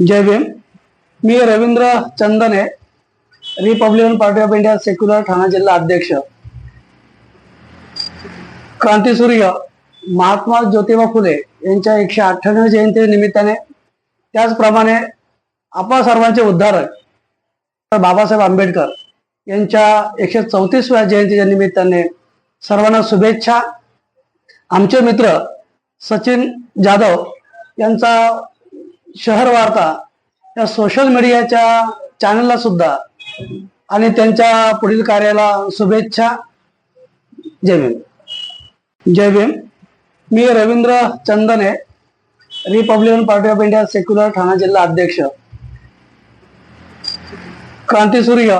Jai Bhim. Me Ravindra Chandane Republican Party of India Secular Thane जिल्हा अध्यक्ष. क्रांतीसूर्य महात्मा ज्योतिबा फुले यांच्या एकशे अठ्ठ्याण्णव जयंती निमित्ताने त्याचप्रमाणे आपा सर्वांचे उद्धारक बाबासाहेब आंबेडकर यांच्या एकशे चौतीसव्या जयंतीच्या निमित्ताने सर्वांना शुभेच्छा. आमचे मित्र सचिन जाधव यांचा शहर वार्ता या सोशल मीडियाच्या चॅनलला सुद्धा आणि त्यांच्या पुढील कार्याला शुभेच्छा. जय भीम. जय भीम. मी Ravindra Chandane Republican Party of India Secular Thane जिल्हा अध्यक्ष. क्रांतीसूर्य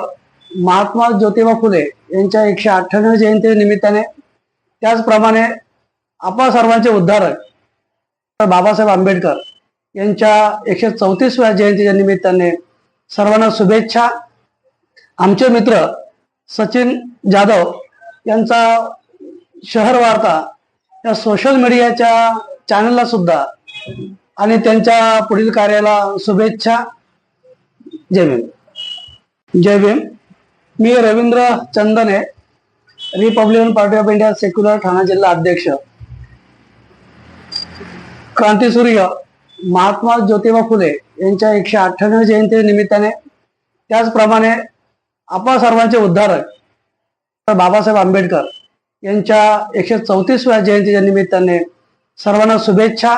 महात्मा ज्योतिबा फुले यांच्या एकशे अठ्ठ्याण्णव जयंती निमित्ताने त्याचप्रमाणे आपा सर्वांचे उद्धारक बाबासाहेब आंबेडकर यांच्या एकशे चौतीसव्या जयंतीच्या निमित्ताने सर्वांना शुभेच्छा. आमचे मित्र सचिन जाधव यांचा शहर वार्ता या सोशल मीडियाच्या चॅनलला सुद्धा आणि त्यांच्या पुढील कार्याला शुभेच्छा. जय भीम. जय भीम. मी Ravindra Chandane Republican Party of India Secular Thane जिल्हा अध्यक्ष. क्रांतीसूर्य महात्मा ज्योतिबा फुले यांच्या एकशे अठ्ठ्याण्णव जयंती निमित्ताने त्याचप्रमाणे आपा सर्वांचे उद्धारक बाबासाहेब आंबेडकर यांच्या एकशे चौतीसव्या जयंतीच्या निमित्ताने सर्वांना शुभेच्छा.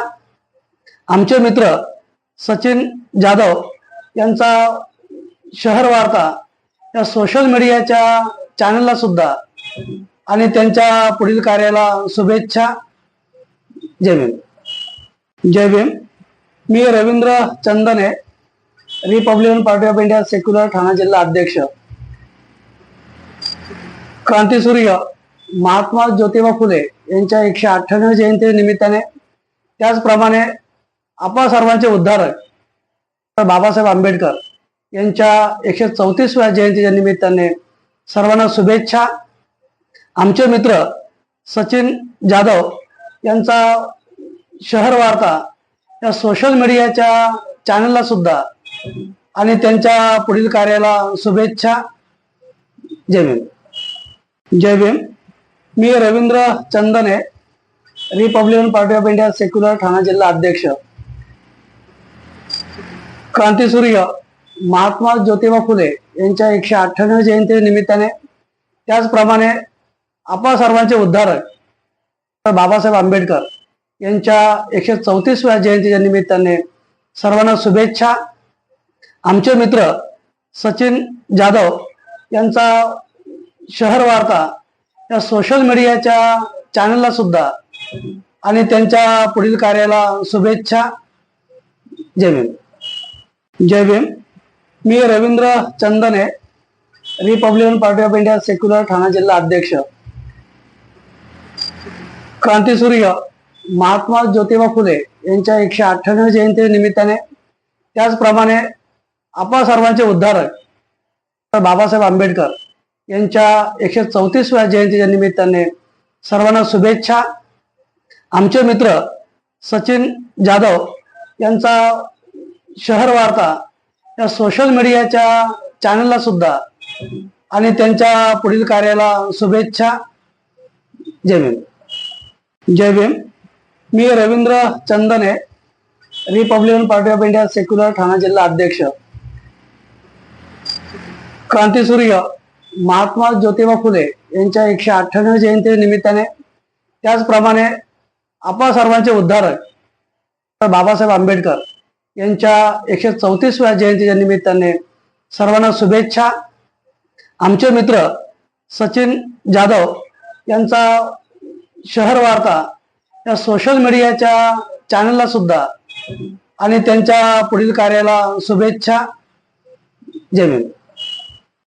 आमचे मित्र सचिन जाधव यांचा शहर वार्ता या सोशल मीडियाच्या चॅनलला सुद्धा आणि त्यांच्या पुढील कार्याला शुभेच्छा. जय भीम. जय भीम. मी Ravindra Chandane Republican Party of India Secular Thane जिल्हा अध्यक्ष. क्रांतीसूर्य महात्मा ज्योतिबा फुले यांच्या एकशे अठ्ठ्याण्णव जयंती निमित्ताने त्याचप्रमाणे आपा सर्वांचे उद्धारक बाबासाहेब आंबेडकर यांच्या एकशे चौतीसव्या जयंतीच्या निमित्ताने सर्वांना शुभेच्छा. आमचे मित्र सचिन जाधव यांचा शहर वार्ता या सोशल मीडियाच्या चॅनलला सुद्धा आणि त्यांच्या पुढील कार्याला शुभेच्छा. जय भीम. जय भीम. मी Ravindra Chandane Republican Party of India Secular Thane जिल्हा अध्यक्ष. क्रांतीसूर्य महात्मा ज्योतिबा फुले यांच्या एकशे अठ्ठ्याण्णव जयंती निमित्ताने त्याचप्रमाणे आपा सर्वांचे उद्धारक बाबासाहेब आंबेडकर यांच्या एकशे चौतीसव्या जयंतीच्या निमित्ताने सर्वांना शुभेच्छा. आमचे मित्र सचिन जाधव यांचा शहर वार्ता या सोशल मीडियाच्या चॅनलला सुद्धा आणि त्यांच्या पुढील कार्याला शुभेच्छा. जय भीम. जय भीम. मी Ravindra Chandane Republican Party of India Secular Thane जिल्हा अध्यक्ष. क्रांतीसूर्य. महात्मा ज्योतिबा फुले यांच्या एकशे अठ्ठ्याण्णव जयंती निमित्ताने त्याचप्रमाणे आपा सर्वांचे उद्धारक बाबासाहेब आंबेडकर यांच्या एकशे चौतीसव्या जयंतीच्या निमित्ताने सर्वांना शुभेच्छा. आमचे मित्र सचिन जाधव यांचा शहर वार्ता या सोशल मीडियाच्या चॅनलला सुद्धा आणि त्यांच्या पुढील कार्याला शुभेच्छा. जय भीम. जय भीम. मी Ravindra Chandane Republican Party of India Secular Thane जिल्हा अध्यक्ष. क्रांतीसूर्य महात्मा ज्योतिबा फुले यांच्या एकशे अठ्ठ्याण्णव जयंती निमित्ताने त्याचप्रमाणे आपा सर्वांचे उद्धारक बाबासाहेब आंबेडकर यांच्या एकशे चौतीसव्या जयंतीच्या निमित्ताने सर्वांना शुभेच्छा. आमचे मित्र सचिन जाधव यांचा शहर वार्ता या सोशल मीडियाच्या चॅनलला सुद्धा आणि त्यांच्या पुढील कार्याला शुभेच्छा. जय भीम.